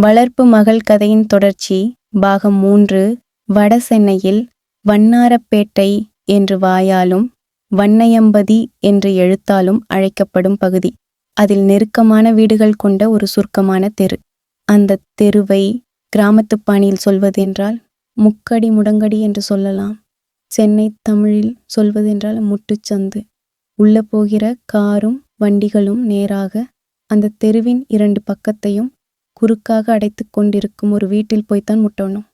வளர்ப்பு மகள் கதையின் தொடர்ச்சி பாகம் மூன்று வட சென்னையில் வண்ணாரப்பேட்டை என்று வாயாலும் வண்ணையம்பதி என்று எழுத்தாலும் அழைக்கப்படும் பகுதி. அதில் நெருக்கமான வீடுகள் கொண்ட ஒரு சுருக்கமான தெரு. அந்த தெருவை கிராமத்துப் பாணியில் சொல்வதென்றால் முக்கடி முடங்கடி என்று சொல்லலாம். சென்னை தமிழில் சொல்வதென்றால் முட்டுச்சந்து. உள்ள போகிற காரும் வண்டிகளும் நேராக அந்த தெருவின் இரண்டு பக்கத்தையும் குறுக்காக அடைத்து கொண்டிருக்கும் ஒரு வீட்டில் போய்த்தான் முட்டணும்.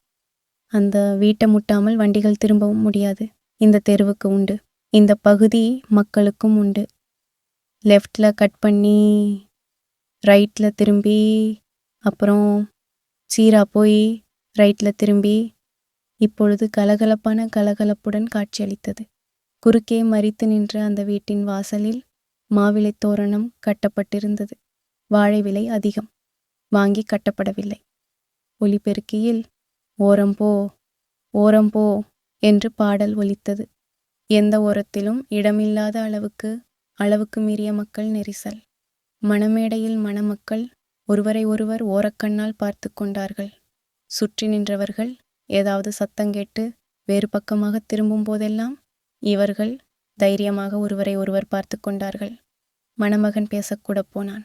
அந்த வீட்டை முட்டாமல் வண்டிகள் திரும்பவும் முடியாது. இந்த தெருவுக்கு உண்டு. இந்த பகுதி மக்களுக்கும் உண்டு. லெஃப்டில் கட் பண்ணி ரைட்டில் திரும்பி அப்புறம் சீரா போய் ரைட்டில் திரும்பி இப்பொழுது கலகலப்பான கலகலப்புடன் காட்சியளித்தது. குறுக்கே மறித்து நின்ற அந்த வீட்டின் வாசலில் மாவிலை தோரணம் கட்டப்பட்டிருந்தது. வாழை விலை அதிகம். வாங்கி கட்டப்படவில்லை. ஒலிபெருக்கியில் ஓரம்போ ஓரம்போ என்று பாடல் ஒலித்தது. எந்த ஓரத்திலும் இடமில்லாத அளவுக்கு அளவுக்கு மீறிய மக்கள் நெரிசல். மணமேடையில் மணமக்கள் ஒருவரை ஒருவர் ஓரக்கண்ணால் பார்த்து கொண்டார்கள். சுற்றி நின்றவர்கள் ஏதாவது சத்தம் கேட்டு வேறு பக்கமாக திரும்பும் போதெல்லாம் இவர்கள் தைரியமாக ஒருவரை ஒருவர் பார்த்து கொண்டார்கள். மணமகன் பேசக்கூட போனான்.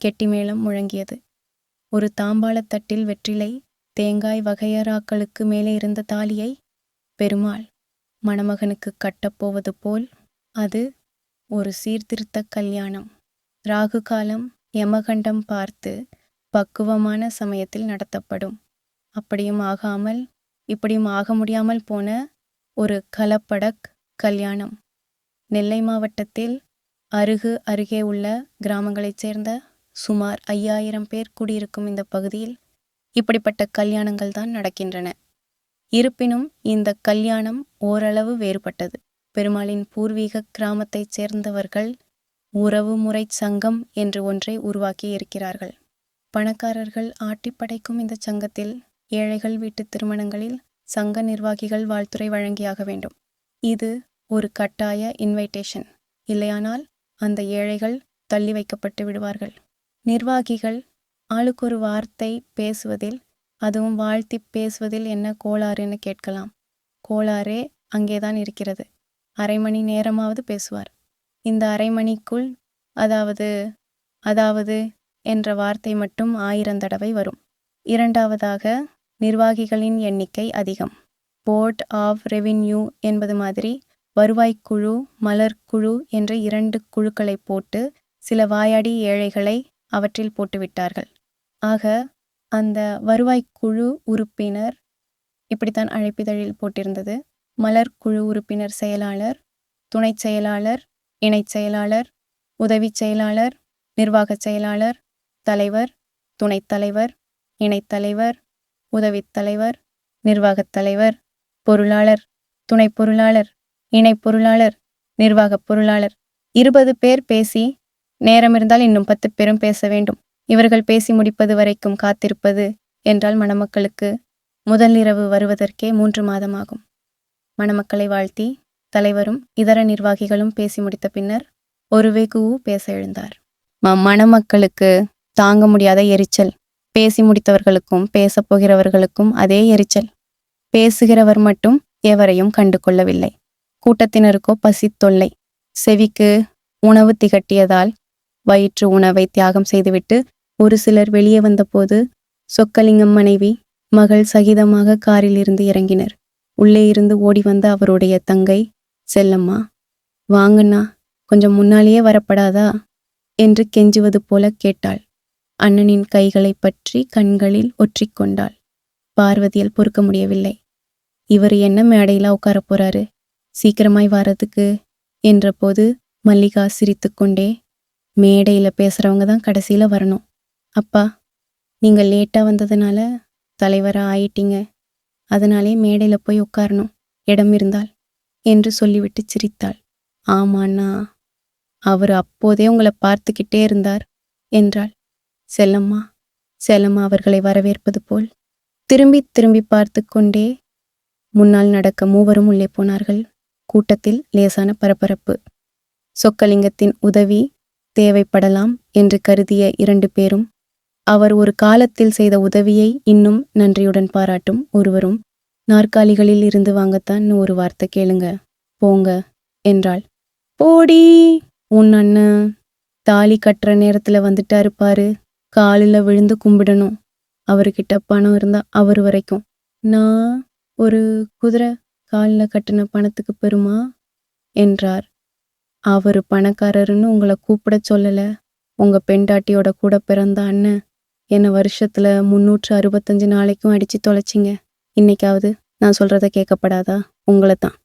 கெட்டி மேளம் முழங்கியது. ஒரு தாம்பாளத் தட்டில் வெற்றிலை தேங்காய் வகையறாக்களுக்கு மேலே இருந்த தாலியை பெருமாள் மணமகனுக்கு கட்டப்போவது போல் அது ஒரு சீர்திருத்த கல்யாணம். ராகு காலம் யமகண்டம் பார்த்து பக்குவமான சமயத்தில் நடத்தப்படும். அப்படியும் ஆகாமல் இப்படியும் ஆக முடியாமல் போன ஒரு கலப்படக் கல்யாணம். நெல்லை மாவட்டத்தில் அருகு அருகே உள்ள கிராமங்களைச் சேர்ந்த சுமார் ஐயாயிரம் பேர் குடியிருக்கும் இந்த பகுதியில் இப்படிப்பட்ட கல்யாணங்கள் தான் நடக்கின்றன. இருப்பினும் இந்த கல்யாணம் ஓரளவு வேறுபட்டது. பெருமாளின் பூர்வீக கிராமத்தைச் சேர்ந்தவர்கள் உறவு முறை சங்கம் என்று ஒன்றை உருவாக்கி இருக்கிறார்கள். பணக்காரர்கள் ஆட்டிப்படைக்கும் இந்த சங்கத்தில் ஏழைகள் வீட்டு திருமணங்களில் சங்க நிர்வாகிகள் வாழ்த்துறை வழங்கியாக வேண்டும். இது ஒரு கட்டாய இன்வைடேஷன் இல்லையானால் அந்த ஏழைகள் தள்ளி வைக்கப்பட்டு விடுவார்கள். நிர்வாகிகள் ஆளுக்கொரு வார்த்தை பேசுவதில் அதுவும் வாழ்த்தி பேசுவதில் என்ன கோளாறுன்னு கேட்கலாம். கோளாறே அங்கேதான் இருக்கிறது. அரை மணி நேரமாவது பேசுவார். இந்த அரை மணிக்குள் அதாவது அதாவது என்ற வார்த்தை மட்டும் ஆயிரம் தடவை வரும். இரண்டாவதாக நிர்வாகிகளின் எண்ணிக்கை அதிகம். போர்ட் ஆஃப் ரெவின்யூ என்பது மாதிரி வருவாய்க்குழு மலர்க்குழு என்ற இரண்டு குழுக்களை போட்டு சில வாயாடி ஏழைகளை அவற்றில் போட்டுவிட்டார்கள். ஆக அந்த வருவாய்க்குழு உறுப்பினர் இப்படித்தான் அழைப்பிதழில் போட்டிருந்தது. மலர் குழு உறுப்பினர் செயலாளர் துணைச் செயலாளர் இணைச் செயலாளர் உதவிச் செயலாளர் நிர்வாகச் செயலாளர் தலைவர் துணைத் தலைவர் இணைத் தலைவர் உதவித் தலைவர் நிர்வாகத் தலைவர் பொருளாளர் துணை பொருளாளர் இணை பொருளாளர் நிர்வாகப் பொருளாளர் இருபது பேர் பேசி நேரம் இருந்தால் இன்னும் பத்து பேரும் பேச வேண்டும். இவர்கள் பேசி முடிப்பது வரைக்கும் காத்திருப்பது என்றால் மணமக்களுக்கு. முதல் இரவு வருவதற்கே மூன்று மாதமாகும். மணமக்களை வாழ்த்தி தலைவரும் இதர நிர்வாகிகளும் பேசி முடித்த பின்னர் ஒரு வெகுவு பேச எழுந்தார். மணமக்களுக்கு தாங்க முடியாத எரிச்சல். பேசி முடித்தவர்களுக்கும் பேசப் போகிறவர்களுக்கும் அதே எரிச்சல். பேசுகிறவர் மட்டும் எவரையும் கண்டு கொள்ளவில்லை கூட்டத்தினருக்கோ பசி தொல்லை. செவிக்கு உணவு திகட்டியதால் வயிற்று உணவை தியாகம் செய்துவிட்டு ஒரு சிலர் வெளியே வந்தபோது சொக்கலிங்கம் மனைவி மகள் சகிதமாக காரில் இருந்து இறங்கினர். உள்ளே இருந்து ஓடி வந்த அவருடைய தங்கை செல்லம்மா வாங்கண்ணா கொஞ்சம் முன்னாலேயே வரப்படாதா? என்று கெஞ்சுவது போல கேட்டாள். அண்ணனின் கைகளைப் பற்றி கண்களில் ஒற்றிக்கொண்டாள் பார்வதியால் பொறுக்க முடியவில்லை. இவர் என்ன மேடையில உட்காரப் போறாரு? சீக்கிரமாய் வாரதுக்கு என்றபோது மல்லிகா சிரித்துக்கொண்டே மேடையில் பேசுகிறவங்க தான் கடைசியில் வரணும். அப்பா நீங்கள் லேட்டாக வந்ததுனால தலைவராக ஆயிட்டீங்க. அதனாலே மேடையில் போய் உட்காரணும். இடம் இருந்தால் என்று சொல்லிவிட்டு சிரித்தாள். ஆமாண்ணா அவர் அப்போதே உங்களை பார்த்துக்கிட்டே இருந்தார் என்றாள். செல்லம்மா செல்லம்மா அவர்களை வரவேற்பது போல். திரும்பி திரும்பி பார்த்து கொண்டே முன்னால் நடக்க மூவரும் உள்ளே போனார்கள். கூட்டத்தில் லேசான பரபரப்பு. சொக்கலிங்கத்தின் உதவி தேவைப்படலாம் என்று கருதிய இரண்டு பேரும் அவர் ஒரு காலத்தில் செய்த உதவியை இன்னும் நன்றியுடன் பாராட்டும் ஒருவரும் நாற்காலிகளில் இருந்து வாங்கத்தான் ஒரு வார்த்தை கேளுங்க. போங்க என்றாள். போடி உன் அண்ணன் தாலி கட்டுற நேரத்துல வந்துட்டாரு பாரு காலில் விழுந்து கும்பிடணும். அவர்கிட்ட பணம் இருந்தா அவர் வரைக்கும். நான் ஒரு குதிரை காலில் கட்டின பணத்துக்கு பெறுமா? என்றார். அவர் பணக்காரருன்னு உங்களை கூப்பிட சொல்லல? உங்க பெண்டாட்டியோட கூட பிறந்த அண்ணன் என்னை வருஷத்துல முன்னூற்று அறுபத்தஞ்சு நாளைக்கும் அடிச்சு தொலைச்சிங்க. இன்னைக்காவது நான் சொல்றத கேட்கப்படாதா உங்களை தான்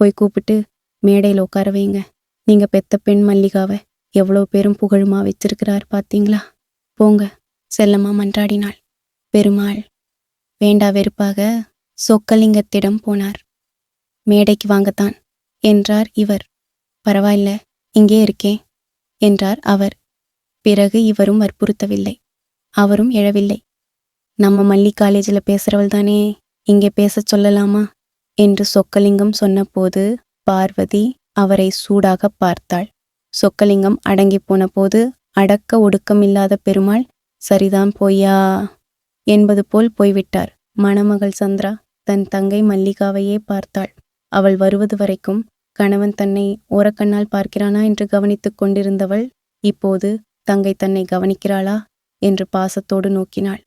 போய் கூப்பிட்டு மேடையில் உட்கார வைங்க. நீங்க பெத்த பெண் மல்லிகாவை எவ்வளோ பேரும் புகழுமா வச்சிருக்கிறார் பார்த்தீங்களா போங்க. செல்லம்மா மன்றாடினாள். பெருமாள். வேண்டா வெறுப்பாக சொக்கலிங்கத்திடம் போனார். மேடைக்கு வாங்கத்தான் என்றார் இவர். பரவாயில்ல இங்கே இருக்கேன் என்றார் அவர். பிறகு இவரும் வற்புறுத்தவில்லை. அவரும் எழவில்லை. நம்ம மல்லி காலேஜில் பேசுகிறவள் தானே இங்கே பேசச் சொல்லலாமா? என்று சொக்கலிங்கம் சொன்னபோது பார்வதி அவரை சூடாக பார்த்தாள். சொக்கலிங்கம் அடங்கி போன போது அடக்க ஒடுக்கமில்லாத பெருமாள் சரிதான் பொய்யா? என்பது போல் போய்விட்டார். மணமகள் சந்திரா தன் தங்கை மல்லிகாவையே பார்த்தாள். அவள் வருவது வரைக்கும் கணவன் தன்னை ஓரக்கண்ணால் பார்க்கிறானா என்று கவனித்துக் கொண்டிருந்தவள் இப்போது தங்கை தன்னை கவனிக்கிறாளா? என்று பாசத்தோடு நோக்கினாள்.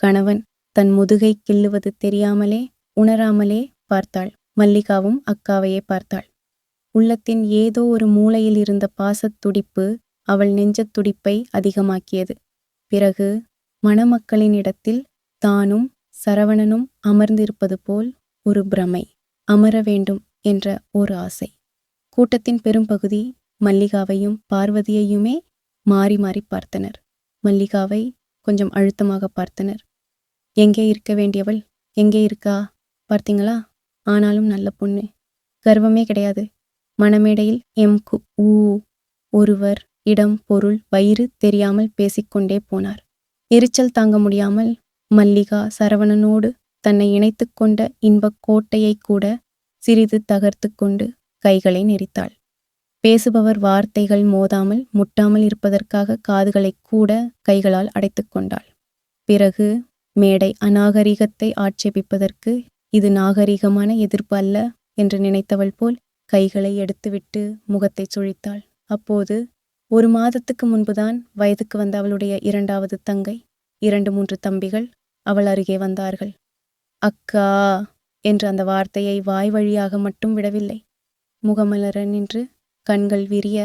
கணவன் தன் முதுகை கிள்ளுவது தெரியாமலே உணராமலே பார்த்தாள். மல்லிகாவும் அக்காவையே பார்த்தாள். உள்ளத்தின் ஏதோ ஒரு மூலையில் இருந்த பாசத் துடிப்பு அவள் நெஞ்சத் துடிப்பை அதிகமாக்கியது. பிறகு மணமக்களின் இடத்தில் தானும் சரவணனும் அமர்ந்திருப்பது போல் ஒரு பிரமை. அமர வேண்டும். என்ற ஒரு ஆசை. கூட்டத்தின் பெரும்பகுதி மல்லிகாவையும் பார்வதியையுமே மாறி மாறி பார்த்தனர். மல்லிகாவை கொஞ்சம் அழுத்தமாக பார்த்தனர். எங்கே இருக்க வேண்டியவள்? எங்கே இருக்கா? பார்த்தீங்களா? ஆனாலும் நல்ல பொண்ணு. கர்வமே கிடையாது. மணமேடையில் எம். கு. ஊ ஒருவர் இடம் பொருள் வயிறு தெரியாமல் பேசிக்கொண்டே போனார். எரிச்சல் தாங்க முடியாமல் மல்லிகா சரவணனோடு தன்னை இணைத்து கொண்ட இன்பக் கோட்டையை கூட சிறிது தகர்த்து கொண்டு கைகளை நெரித்தாள். பேசுபவர் வார்த்தைகள் மோதாமல் முட்டாமல் இருப்பதற்காக காதுகளை கூட கைகளால் அடைத்து கொண்டாள். பிறகு மேடை அநாகரிகத்தை ஆட்சேபிப்பதற்கு இது நாகரிகமான எதிர்ப்பு அல்ல என்று நினைத்தவள் போல் கைகளை எடுத்துவிட்டு முகத்தை சுழித்தாள். அப்போது ஒரு மாதத்துக்கு முன்புதான் வயதுக்கு வந்த அவளுடைய இரண்டாவது தங்கை இரண்டு மூன்று தம்பிகள் அவள் அருகே வந்தார்கள். அக்கா! என்று அந்த வார்த்தையை வாய் வழியாக மட்டும் விடவில்லை. முகமலர நின்று கண்கள் விரிய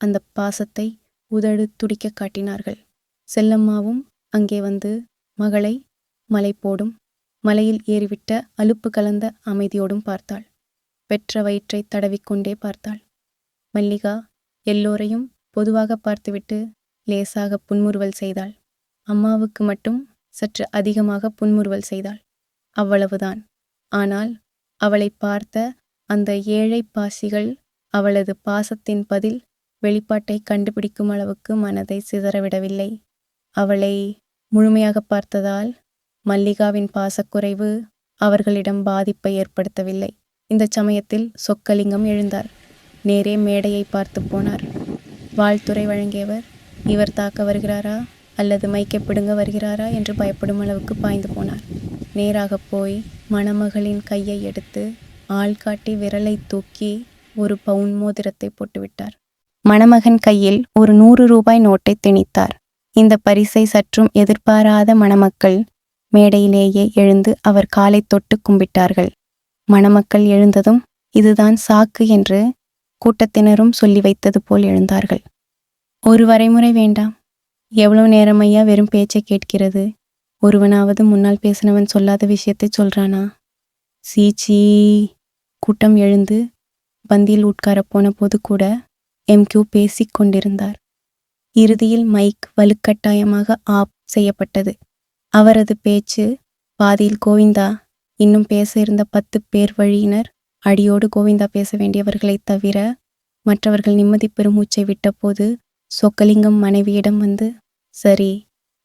அந்த பாசத்தை உதடு துடிக்க காட்டினார்கள். செல்லம்மாவும் அங்கே வந்து மகளை மலை போடும் மலையில் ஏறிவிட்ட அலுப்பு கலந்த அமைதியோடும் பார்த்தாள். பெற்ற வயிற்றை தடவிக்கொண்டே பார்த்தாள். மல்லிகா எல்லோரையும் பொதுவாக பார்த்துவிட்டு லேசாக புன்முறுவல் செய்தாள். அம்மாவுக்கு மட்டும் சற்று அதிகமாக புன்முறுவல் செய்தாள். அவ்வளவுதான். ஆனால் அவளை பார்த்த அந்த ஏழை பாசிகள் அவளது பாசத்தின் பதில் வெளிப்பாட்டை கண்டுபிடிக்கும் அளவுக்கு மனதை சிதறவிடவில்லை. அவளை முழுமையாக பார்த்ததால் மல்லிகாவின் பாசக்குறைவு அவர்களிடம் பாதிப்பை ஏற்படுத்தவில்லை. இந்த சமயத்தில் சொக்கலிங்கம் எழுந்தார். நேரே மேடையை பார்த்து போனார். வாழ்த்துறை வழங்கியவர் இவர் தாக்க வருகிறாரா? அல்லது மைக்கை பிடுங்க வருகிறாரா? என்று பயப்படும் அளவுக்கு பாய்ந்து போனார். நேராக போய் மணமகளின் கையை எடுத்து ஆள்காட்டி விரலை தூக்கி ஒரு பவுன் மோதிரத்தை போட்டுவிட்டார். மணமகன் கையில் ஒரு நூறு ரூபாய் நோட்டை திணித்தார். இந்த பரிசை சற்றும் எதிர்பாராத மணமக்கள் மேடையிலேயே எழுந்து அவர் காலை தொட்டு கும்பிட்டார்கள். மணமக்கள் எழுந்ததும் இதுதான் சாக்கு என்று கூட்டத்தினரும் சொல்லி வைத்தது போல் எழுந்தார்கள். ஒரு வரைமுறை வேண்டாம். எவ்வளவு நேரமையா வெறும் பேச்சை கேட்கிறது? ஒருவனாவது முன்னால் பேசினவன் சொல்லாத விஷயத்தை சொல்றானா? சீச்சி கூட்டம் எழுந்து பந்தியில் உட்கார போன போது கூட எம்கியூ பேசிக் கொண்டிருந்தார். இறுதியில் மைக் வலுக்கட்டாயமாக ஆப் செய்யப்பட்டது. அவரது பேச்சு பாதியில் கோவிந்தா இன்னும் பேச இருந்த பத்து பேர் வழியினர் அடியோடு கோவிந்தா பேச வேண்டியவர்களை தவிர மற்றவர்கள் நிம்மதி பெருமூச்சை விட்டபோது சொக்கலிங்கம் மனைவியிடம் வந்து சரி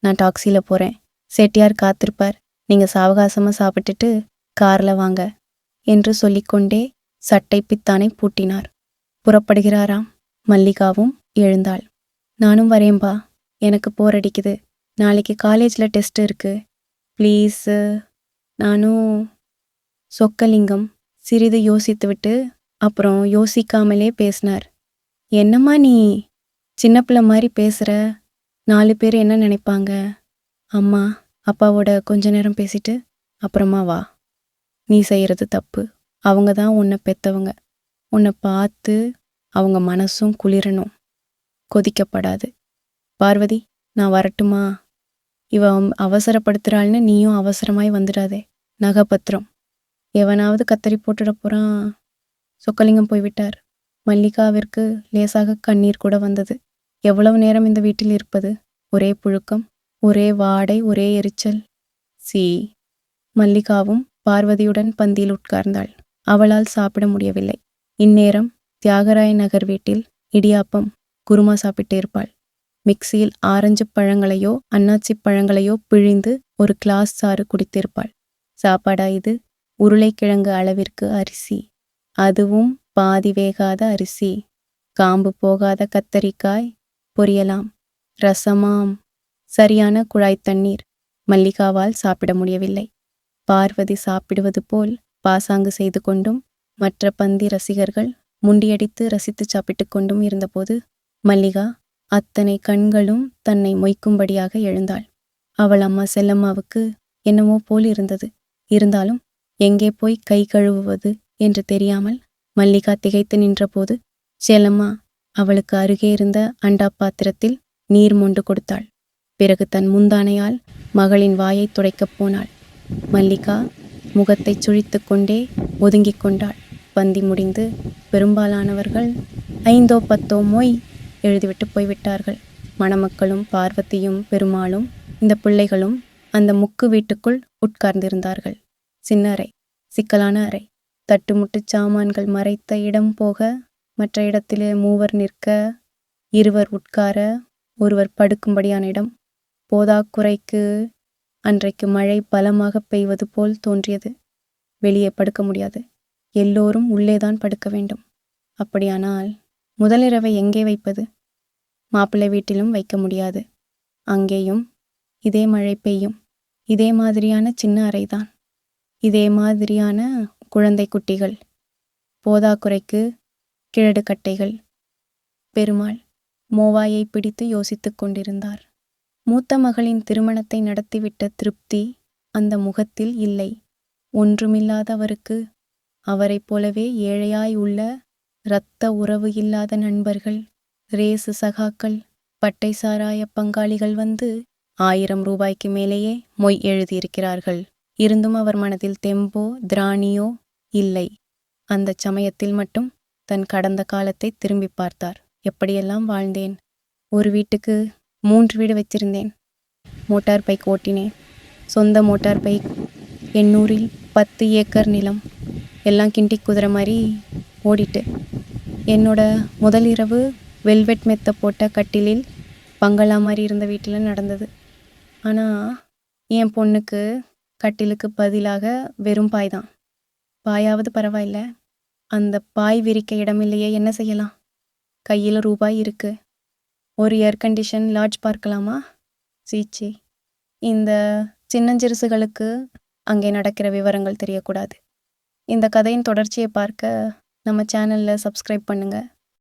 நான் டாக்ஸியில் போகிறேன் செட்டியார் காத்திருப்பார். நீங்க சாவகாசமா சாப்பிட்டுட்டு கார்ல வாங்க என்று சொல்லிக்கொண்டே சட்டை பித்தானை பூட்டினார். புறப்படுகிறாராம். மல்லிகாவும் எழுந்தாள். நானும் வரேன்பா. எனக்கு போர் அடிக்குது. நாளைக்கு காலேஜில் டெஸ்ட் இருக்கு. ப்ளீஸு நானும் சொக்கலிங்கம் சிறிது யோசித்துவிட்டு அப்புறம் யோசிக்காமலே பேசினார். என்னம்மா நீ சின்ன பிள்ளை மாதிரி பேசுகிற நாலு பேர் என்ன நினைப்பாங்க? அம்மா அப்பாவோட கொஞ்ச நேரம் பேசிட்டு அப்புறமா வா. நீ செய்கிறது தப்பு. அவங்க தான் உன்னை பெத்தவங்க. உன்னை பார்த்து அவங்க மனசும் குளிரணும். கொதிக்கப்படாது. பார்வதி நான் வரட்டுமா? இவ அவசரப்படுத்துகிறாள்னு நீயும் அவசரமாய் வந்துடாதே. நகபத்திரம் எவனாவது கத்தரி போட்டுட போகிறான் சொக்கலிங்கம் போய்விட்டார் மல்லிகாவிற்கு லேசாக கண்ணீர் கூட வந்தது. எவ்வளவு நேரம் இந்த வீட்டில் இருப்பது? ஒரே புழுக்கம். ஒரே வாடை ஒரே எரிச்சல். சி. மல்லிகாவும் பார்வதியுடன் பந்தியில் உட்கார்ந்தாள். அவளால் சாப்பிட முடியவில்லை. இந்நேரம் தியாகராய நகர் வீட்டில் இடியாப்பம் குருமா சாப்பிட்டு இருப்பாள். மிக்சியில் ஆரஞ்சு பழங்களையோ அன்னாச்சி பழங்களையோ பிழிந்து ஒரு கிளாஸ் சாறு குடித்திருப்பாள். சாப்பாடா இது? உருளைக்கிழங்கு அளவிற்கு அரிசி. அதுவும் பாதி வேகாத அரிசி. காம்பு போகாத கத்தரிக்காய். பொரியலாம். ரசமாம். சரியான குழாய் தண்ணீர் மல்லிகாவால் சாப்பிட முடியவில்லை. பார்வதி சாப்பிடுவது போல் பாசாங்கு செய்து கொண்டும் மற்ற பந்தி ரசிகர்கள் முண்டியடித்து ரசித்து சாப்பிட்டுக் கொண்டும் இருந்தபோது மல்லிகா அத்தனை கண்களும் தன்னை மொய்க்கும்படியாக எழுந்தாள். அவள் அம்மா செல்லம்மாவுக்கு என்னமோ போல் இருந்தது. இருந்தாலும் எங்கே போய் கை கழுவுவது என்று தெரியாமல் மல்லிகா திகைத்து நின்றபோது செல்லம்மா அவளுக்கு அருகே இருந்த அண்டா பாத்திரத்தில் நீர் மொண்டு கொடுத்தாள். பிறகு தன் முந்தானையால் மகளின் வாயை துடைக்கப் போனாள். மல்லிகா முகத்தைச் சுழித்து கொண்டே ஒதுங்கிக் கொண்டாள். பந்தி முடிந்து பெரும்பாலானவர்கள் ஐந்தோ பத்தோ மொய் எழுதிவிட்டு போய்விட்டார்கள். மணமக்களும் பார்வதியும் பெருமாளும் இந்த பிள்ளைகளும் அந்த முக்கு வீட்டுக்குள் உட்கார்ந்திருந்தார்கள். சின்ன அறை சிக்கலான அறை. தட்டுமுட்டு சாமான்கள் மறைத்த இடம் போக மற்ற இடத்திலே மூவர் நிற்க இருவர் உட்கார ஒருவர் படுக்கும்படியான இடம். போதாக்குறைக்கு அன்றைக்கு மழை பலமாக பெய்வது போல் தோன்றியது. வெளியே படுக்க முடியாது. எல்லோரும் உள்ளேதான் படுக்க வேண்டும். அப்படியானால் முதலிரவை எங்கே வைப்பது? மாப்பிள்ளை வீட்டிலும் வைக்க முடியாது. அங்கேயும் இதே மழை பெய்யும். இதே மாதிரியான சின்ன அறைதான். இதே மாதிரியான குழந்தை குட்டிகள். போதாக்குறைக்கு கிழடு கட்டைகள் பெருமாள் மோவாயை பிடித்து யோசித்துக் கொண்டிருந்தார். மூத்த மகளின் திருமணத்தை நடத்திவிட்ட திருப்தி அந்த முகத்தில் இல்லை. ஒன்றுமில்லாதவருக்கு அவரைப் போலவே ஏழையாய் உள்ள இரத்த உறவு இல்லாத நண்பர்கள் ரேசு சகாக்கள் பட்டை சாராய பங்காளிகள் வந்து ஆயிரம் ரூபாய்க்கு மேலேயே மொய் எழுதியிருக்கிறார்கள். இருந்தும் அவர் மனதில் தெம்போ திராணியோ இல்லை. அந்தச் சமயத்தில் மட்டும் தன் கடந்த காலத்தை திரும்பி பார்த்தார். எப்படியெல்லாம் வாழ்ந்தேன்? ஒரு வீட்டுக்கு மூன்று வீடு வச்சிருந்தேன் மோட்டார் பைக் ஓட்டினேன். சொந்த மோட்டார் பைக் எண்ணூரில் பத்து ஏக்கர் நிலம். எல்லாம் கிண்டி குதிரை மாதிரி ஓடிட்டு. என்னோட முதல் இரவு வெல்வெட் மெத்த போட்ட கட்டிலில் பங்களா மாதிரி இருந்த வீட்டில் நடந்தது. ஆனால் என் பொண்ணுக்கு கட்டிலுக்கு பதிலாக வெறும் பாய் தான் பாயாவது பரவாயில்ல. அந்த பாய் விரிக்க இடமில்லையே என்ன செய்யலாம்? கையில் ரூபாய் இருக்குது ஒரு ஏர் கண்டிஷன் லாட்ஜ் பார்க்கலாமா? சீச்சி. இந்த சின்னஞ்சிறுசுகளுக்கு அங்கே நடக்கிற விவரங்கள் தெரியக்கூடாது. இந்த கதையின் தொடர்ச்சியை பார்க்க நம்ம சேனலில் சப்ஸ்கிரைப் பண்ணுங்கள்